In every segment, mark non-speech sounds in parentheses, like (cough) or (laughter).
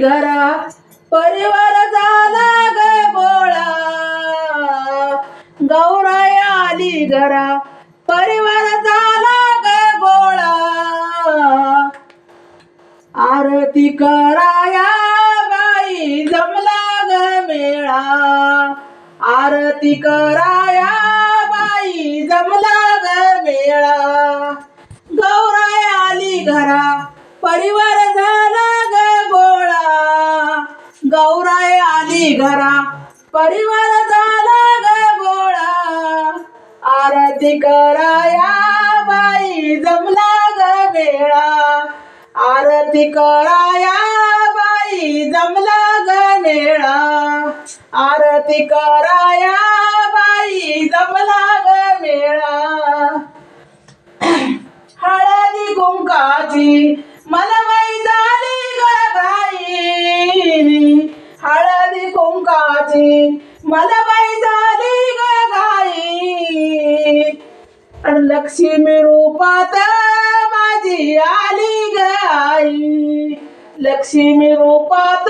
घरा परिवार झाला ग गोळा. गौराई आली घरा परिवार झाला ग गोळा. आरती कराया बाई जमला ग मेळा. आरती कराया बाई जमला ग मेळा. गौराय आली घरा परिवार झाला ग गोळा गौराय आली घरा परिवार झाला ग गोळा आरती कराया बाई जमला ग मेळा आरती कराया बाई जमला ग मेळा आरती कराया लक्ष्मी रूपात माझी आली गाई लक्ष्मी रूपात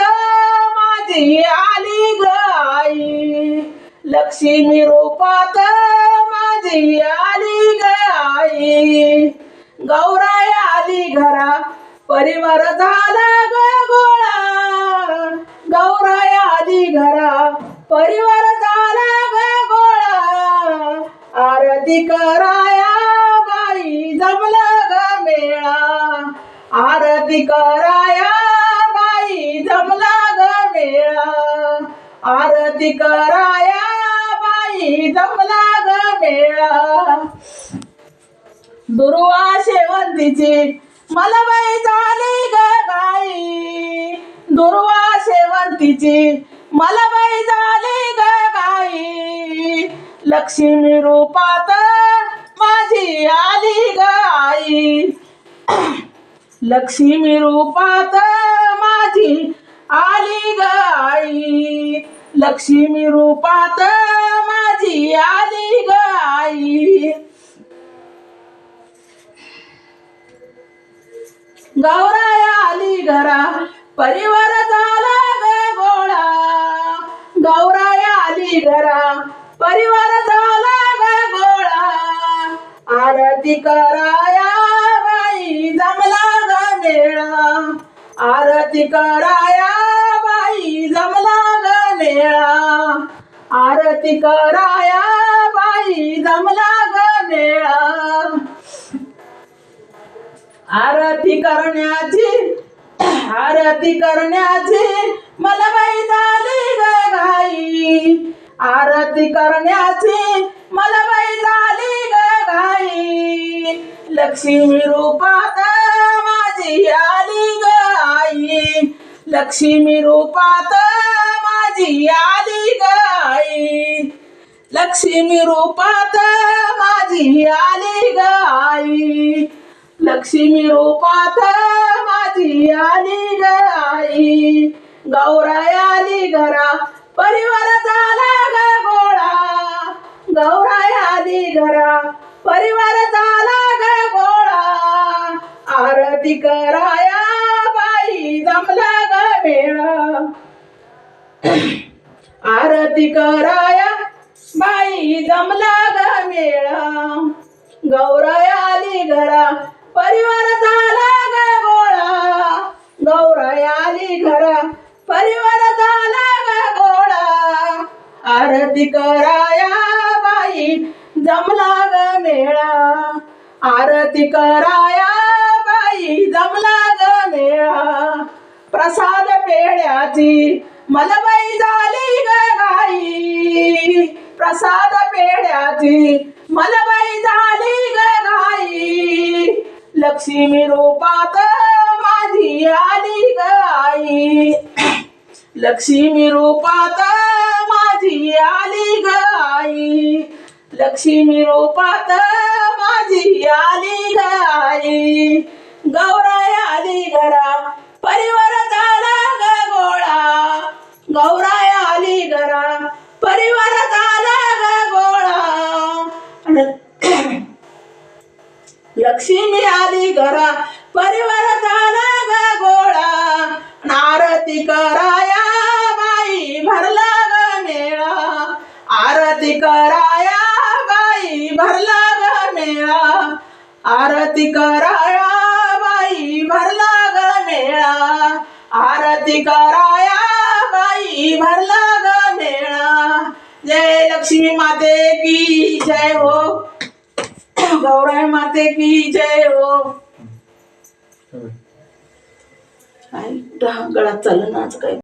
माझी आली गाई लक्ष्मी रूपात माझी आली गाई गौराय आली घरा परिवार झाला ग गोळा. गौराय आली घरा परिवार झाला ग गोळा. आरती करा बाई ग मेळा. आरती कराया बाई जमला ग मेळा. आरती कराया बाई जमला ग मेळा. दुर्वा शेवंतीची मला बाई झाली ग गाई दुर्वा शेवंतीची मला बाई झाली ग गाई लक्ष्मी रूपात माझी आली ग आई. लक्ष्मी रूपात माझी आली ग आई. लक्ष्मी रूपात माझी आली ग आई. गौराय आली घरा परिवार झाला ग गोळा. गौराय आली घरा परिवार झाला आरती कराया बाई जमला ग मेळा आरती कराया बाई जमला ग मेळा आरती कराया बाई जमला ग मेळा आरती करण्याची आरती करण्याची मला बाई झाली ग घाई. आरती करण्याची मला बाई झाली ग लक्ष्मी रूपात माझी आली ग आई. लक्ष्मी रूपात माझी आली ग आई. लक्ष्मी रूपात माझी आली ग आई. लक्ष्मी रूपात माझी आली ग आई. गौराय आली घरा परिवार झाला ग गोळा. गौराय आली घरा परिवार झाला ग गोळा. आरती कराया बाई जमला ग मेळा आरती कराया बाई जमला ग मेळा गौराय आली घरा परिवार झाला ग गोळा. गौराय आली घरा परिवार झाला ग गोळा. आरती करा मेळा. आरती कराया बाई जमला ग मेळा. प्रसाद पेढ्याची मलबाई झाली ग गाई प्रसाद पेढ्याची मलबाई झाली ग गाई लक्ष्मी रूपात माझी आली ग आई. लक्ष्मी रूपात माझी आली ग आई. लक्ष्मी रूपात माझी आली ग गौराय आली घरा. परिवार झाला ग गोळा. गौराय आली घरा. परिवार झाला ग गोळा. (clears throat) लक्ष्मी आली घरा. परिवार झाला ग गोळा. आरती करा आरती कराया बाई भरला ग मेळा आरती कराया बाई भरला ग मेळा जय लक्ष्मी माते की जय हो. गौराई माते की जय हो. काय गळात ना आज काय?